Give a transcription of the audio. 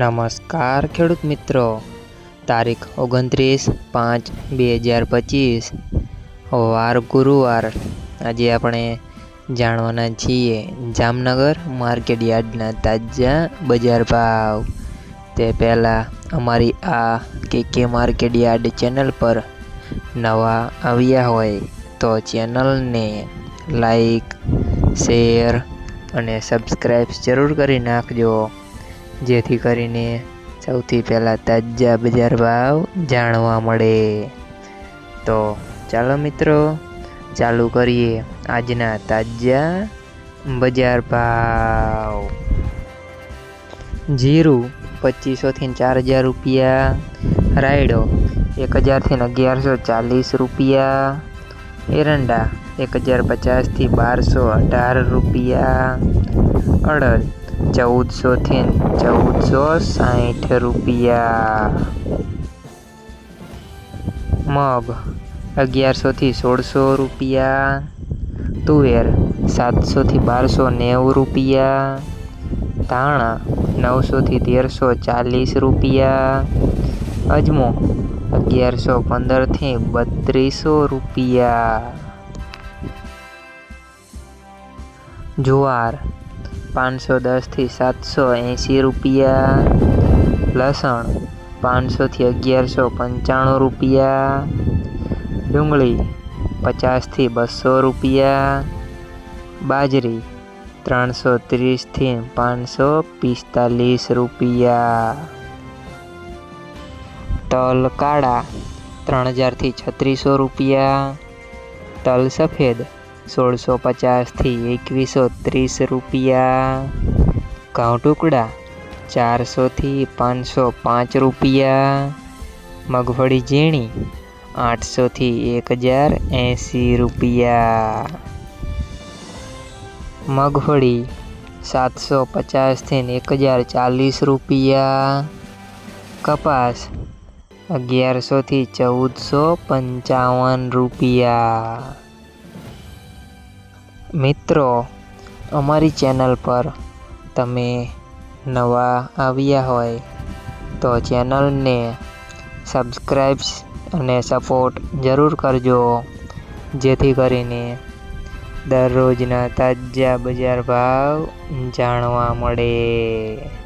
નમસ્કાર ખેડૂત મિત્રો. તારીખ ઓગણત્રીસ પાંચ બે હજાર પચીસ. વાર ગુરુવાર. આજે આપણે જાણવાના છીએ જામનગર માર્કેટ યાર્ડના તાજા બજાર ભાવ. તે પહેલાં અમારી આ કે કે માર્કેટ યાર્ડ ચેનલ પર નવા આવ્યા હોય તો ચેનલને લાઈક, શેર અને સબસ્ક્રાઈબ જરૂર કરી નાખજો. જેથી કરીને સૌથી પહેલાં તાજા બજાર ભાવ જાણવા મળે. તો ચાલો મિત્રો, ચાલુ કરીએ આજના તાજા બજાર ભાવ. જીરું પચીસોથી ચાર હજાર રૂપિયા, રાયડો એક હજારથી અગિયારસો ચાલીસ રૂપિયા, એરંડા એક હજાર પચાસથી બારસો અઢાર રૂપિયા, અડદ ચૌદસોથી ચૌદસો સાઠ રૂપિયા. મગ અગિયારસોથી સોળસો રૂપિયા. તુવેર, સાતસોથી બારસો નેવું રૂપિયા. ધાણા, નવસોથી તેરસો ચાલીસ રૂપિયા. અજમો, અગિયારસો પંદરથી બત્રીસો રૂપિયા. જુવાર પાંચસો દસથી સાતસો એંસી રૂપિયા. લસણ પાંચસોથી અગિયારસો પંચાણું રૂપિયા. ડુંગળી પચાસથી બસો રૂપિયા. બાજરી ત્રણસો ત્રીસથી પાંચસો પિસ્તાલીસ રૂપિયા. તલ કાળા ત્રણ હજારથી છત્રીસો રૂપિયા. તલ સફેદ સોળસો પચાસથી એકવીસો ત્રીસ રૂપિયા. ઘઉં ટુકડા ચારસોથી પાંચસો પાંચ રૂપિયા. મગફળી ઝીણી આઠસોથી એક હજાર એંસી રૂપિયા. મગફળી સાતસો પચાસથી એક હજાર ચાલીસ રૂપિયા. કપાસ અગિયારસોથી ચૌદસો પંચાવન રૂપિયા. મિત્રો, અમારી ચેનલ પર તમે નવા આવ્યા હોય તો ચેનલને સબસ્ક્રાઈબ્સ અને સપોર્ટ જરૂર કરજો. જેથી કરીને દરરોજના તાજા બજાર ભાવ જાણવા મળે.